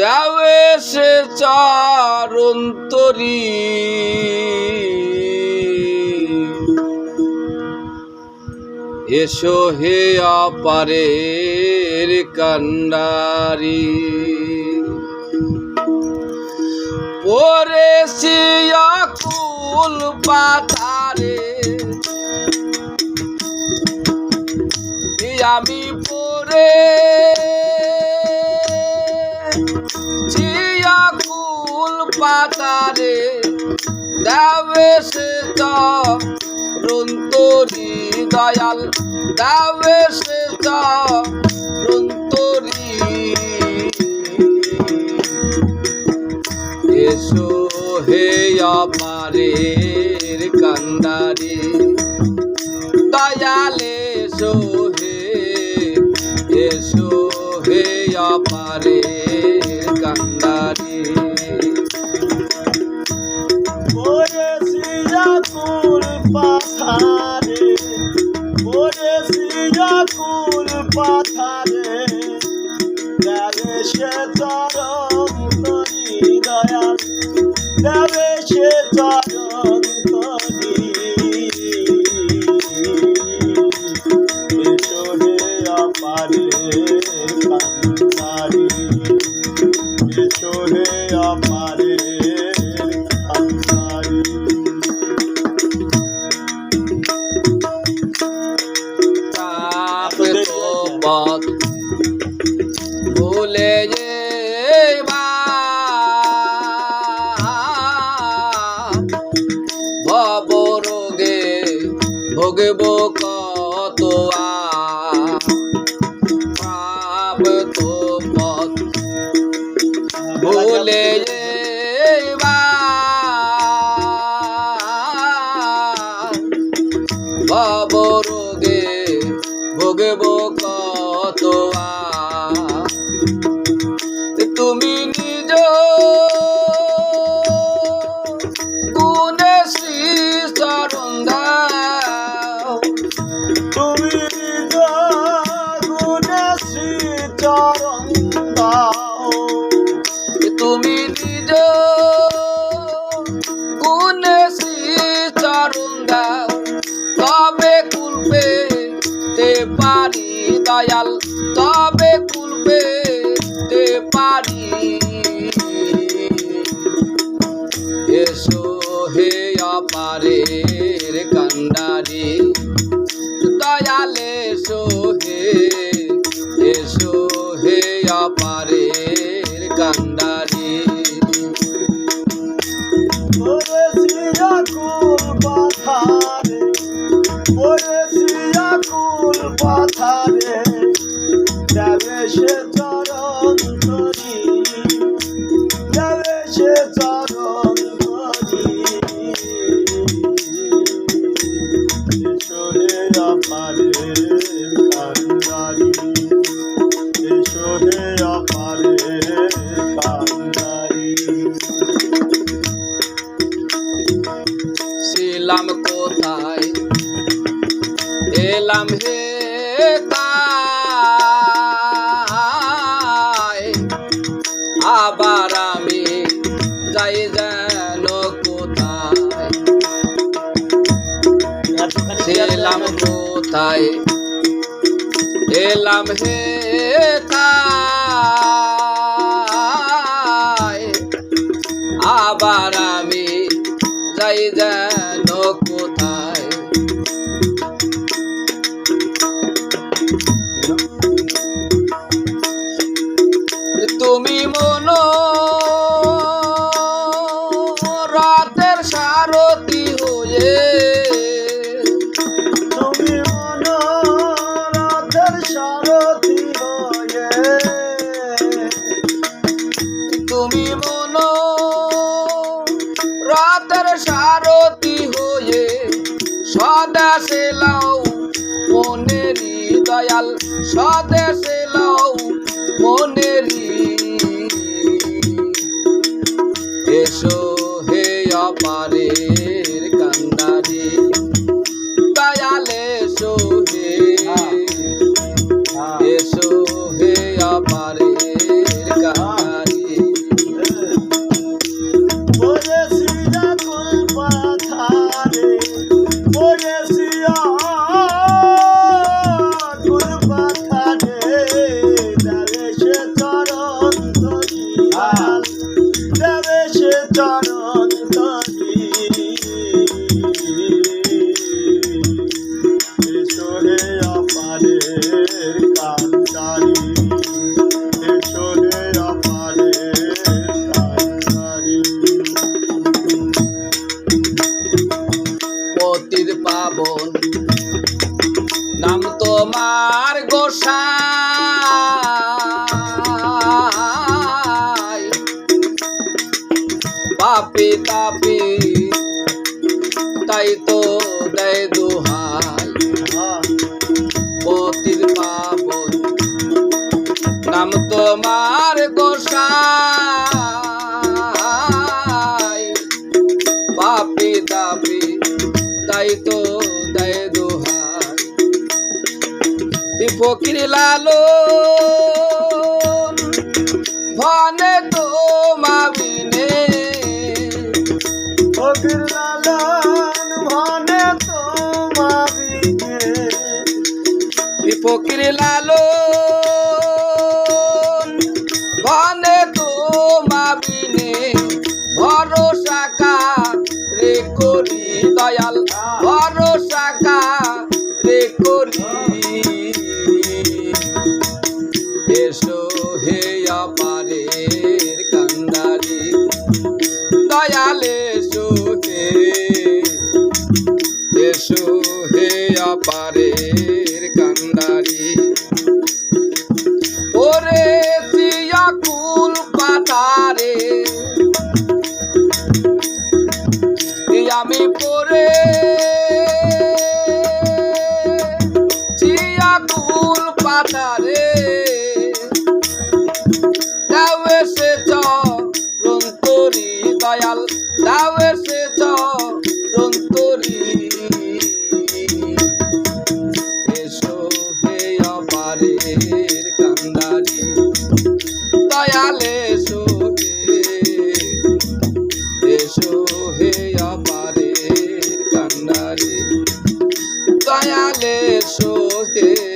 দেওয়ে সে চারন্তরী। এসো হে অপারের কান্ডারি পরেছি আকুল পাতারে। আমি পরে চিয়াকুল পাতারে দেবে সে রুন্তরি দয়াল দেবে সে রুন্তরি এসো হে অপারের কান্দারি দয়ালে এসো এসো হে অপারের দেবে সে চরণ তরি ভুলে ভব রোগে ভোগব কত পাপ তো ভুলে চরণ দাও। তুমি নিজ গুণে শ্রী চরণ দাও। তবে কুলপে তে পারি দয়াল, তবে কুলপে তে পারি। এসো হে অপারের তাই আবার আমি যাই যেন কোথায়? ছিলাম কোথায়? এলাম হে তাই মনেরি দয়াল সদেশে লাও মনেরি তোমার গোসা ফকির লালো ভনে তো মাবিনে ফকির লালন ভানে তো মাবিনে ফকির লালো হে অপারের কান্দারি ওরে সিয়া কুল পাতারে। আমি পরে? চিয়া কুল পাতারে। দয়াল এসো হে